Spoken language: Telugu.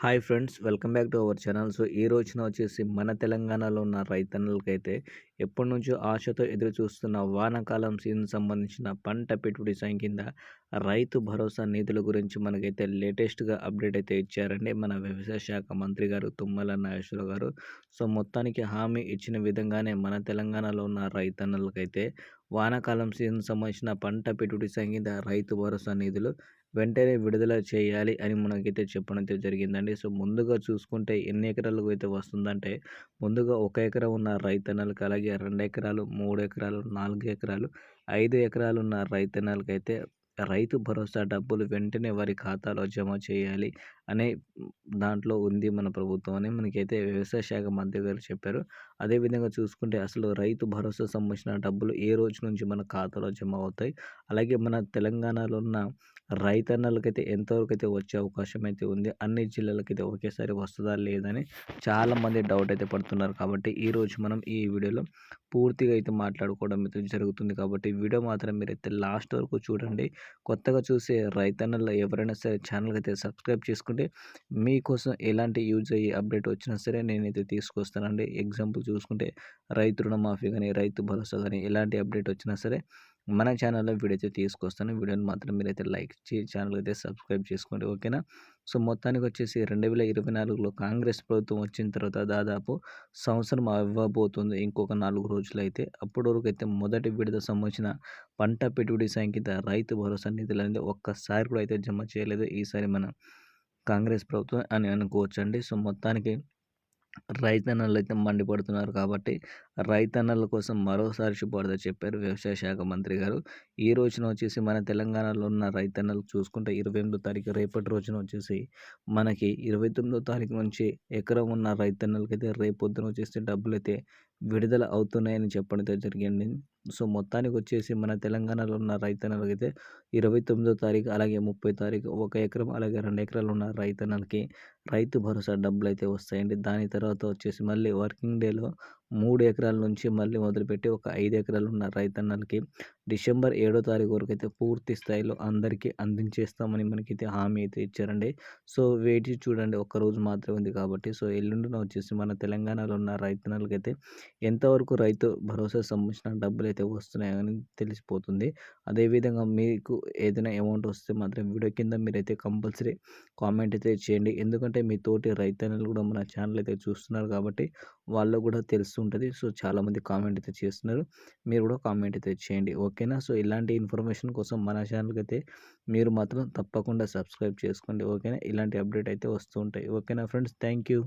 Hi friends welcome back to our channel. So ఈ రోజున వచ్చేసి మన తెలంగాణలో ఉన్న రైతన్నలకైతే ఎప్పటి నుంచో ఆశతో ఎదురు చూస్తున్న వానాకాలం సీజన్ సంబంధించిన పంట పెట్టుబడి సాయం కింద రైతు భరోసా నిధుల గురించి మనకైతే లేటెస్ట్గా అప్డేట్ అయితే ఇచ్చారండి మన వ్యవసాయ శాఖ మంత్రి గారు తుమ్మల నాగేశ్వర గారు. సో మొత్తానికి హామీ ఇచ్చిన విధంగానే మన తెలంగాణలో ఉన్న రైతన్నలకైతే వానాకాలం సీజన్ సంబంధించిన పంట పెట్టుబడి సాయం కింద రైతు భరోసా నిధులు వెంటనే విడుదల చేయాలి అని మనకైతే చెప్పడం అయితే జరిగిందండి. సో ముందుగా చూసుకుంటే ఎన్ని ఎకరాలకు అయితే వస్తుందంటే ముందుగా ఒక ఎకరం ఉన్న రైతన్నలకు అలాగే రెండు ఎకరాలు మూడు ఎకరాలు నాలుగు ఎకరాలు ఐదు ఎకరాలు ఉన్న రైతన్నలకి అయితే రైతు భరోసా డబ్బులు వెంటనే వారి ఖాతాలో జమ చేయాలి. అనే దాంట్లో ఉంది మన ప్రభుత్వం అని మనకైతే వ్యవసాయ శాఖ మంత్రి గారు చెప్పారు. అదేవిధంగా చూసుకుంటే అసలు రైతు భరోసా సంబంధించిన డబ్బులు ఏ రోజు నుంచి మన ఖాతాలో జమ అవుతాయి? అలాగే మన తెలంగాణలో ఉన్న రైతన్నలకైతే ఎంతవరకు అయితే వచ్చే అవకాశం అయితే ఉంది? అన్ని జిల్లాలకైతే ఒకేసారి వస్తుందా లేదని చాలామంది డౌట్ అయితే పడుతున్నారు. కాబట్టి ఈరోజు మనం ఈ వీడియోలో పూర్తిగా అయితే మాట్లాడుకోవడం అయితే జరుగుతుంది. కాబట్టి వీడియో మాత్రం మీరైతే లాస్ట్ వరకు చూడండి. కొత్తగా చూసే రైతన్నలు ఎవరైనా సరే ఛానల్కి అయితే సబ్స్క్రైబ్ చేసుకుంటే మీకోసం ఎలాంటి యూజ్ అయ్యే అప్డేట్ వచ్చినా సరే నేనైతే తీసుకొస్తానండి. ఎగ్జాంపుల్ చూసుకుంటే రైతు రుణమాఫీ కానీ రైతు భరోసా కానీ ఎలాంటి అప్డేట్ వచ్చినా సరే మన ఛానల్లో వీడియో అయితే తీసుకొస్తాను. వీడియోని మాత్రం మీరైతే లైక్ చేసి ఛానల్ అయితే సబ్స్క్రైబ్ చేసుకోండి. ఓకేనా? సో మొత్తానికి వచ్చేసి రెండు వేల ఇరవై నాలుగులో కాంగ్రెస్ ప్రభుత్వం వచ్చిన తర్వాత దాదాపు సంవత్సరం అవ్వబోతుంది. ఇంకొక నాలుగు రోజులు అయితే. అప్పటి వరకు అయితే మొదటి విడత సంబంధించిన పంట పెట్టుబడి సంఖ్య రైతు భరోసా నిధులు అనేది ఒక్కసారి కూడా అయితే జమ చేయలేదు. ఈసారి మనం కాంగ్రెస్ ప్రభుత్వం అని అనుకోవచ్చండి. సో మొత్తానికి రైతన్నలు అయితే మండిపడుతున్నారు కాబట్టి రైతన్నల కోసం మరోసారి శుభార్త చెప్పారు వ్యవసాయ శాఖ మంత్రి గారు. ఈ రోజున వచ్చేసి మన తెలంగాణలో ఉన్న రైతన్నలు చూసుకుంటే ఇరవై ఎనిమిదో తారీఖు రేపటి రోజున వచ్చేసి మనకి ఇరవై తొమ్మిదో తారీఖు నుంచి ఎకరం ఉన్న రైతన్నలకైతే రేపొద్దున వచ్చేసి డబ్బులు అయితే విడుదల అవుతున్నాయని చెప్పడంతో జరిగింది. సో మొత్తానికి వచ్చేసి మన తెలంగాణలో ఉన్న రైతన్నలకైతే ఇరవై తొమ్మిదో తారీఖు అలాగే ముప్పై తారీఖు ఒక ఎకరం అలాగే రెండు ఎకరాలు ఉన్న రైతన్నలకి రైతు భరోసా డబ్బులు అయితే వస్తాయండి. దాని తర్వాత వచ్చేసి మళ్ళీ వర్కింగ్ డేలో మూడు ఎకరాల నుంచి మళ్ళీ మొదలుపెట్టి ఒక ఐదు ఎకరాలు ఉన్న రైతన్నలకి డిసెంబర్ ఏడో తారీఖు వరకు అయితే పూర్తి స్థాయిలో అందరికీ అందించేస్తామని మనకైతే హామీ అయితే ఇచ్చారండి. సో వేచి చూడండి. ఒక్కరోజు మాత్రమే ఉంది కాబట్టి. సో ఎల్లుండిన వచ్చేసి మన తెలంగాణలో ఉన్న రైతన్నలకైతే ఎంతవరకు రైతు భరోసా సంబంధించిన డబ్బులు అయితే వస్తున్నాయని తెలిసిపోతుంది. అదేవిధంగా మీకు ఏదైనా అమౌంట్ వస్తే మాత్రం వీడియో కింద మీరైతే కంపల్సరీ కామెంట్ అయితే చేయండి. ఎందుకంటే మీ తోటి రైతన్నలు కూడా మన ఛానల్ అయితే చూస్తున్నారు కాబట్టి వాళ్ళకు కూడా తెలుస్తుంటుంది. సో చాలామంది కామెంట్ అయితే చేస్తున్నారు. మీరు కూడా కామెంట్ అయితే చేయండి. ఓకేనా? సో ఇలాంటి ఇన్ఫర్మేషన్ కోసం మన ఛానల్కి అయితే మీరు మాత్రం తప్పకుండా సబ్స్క్రైబ్ చేసుకోండి. ఓకేనా? ఇలాంటి అప్డేట్ అయితే వస్తూ ఉంటాయి. ఓకేనా ఫ్రెండ్స్? Thank you.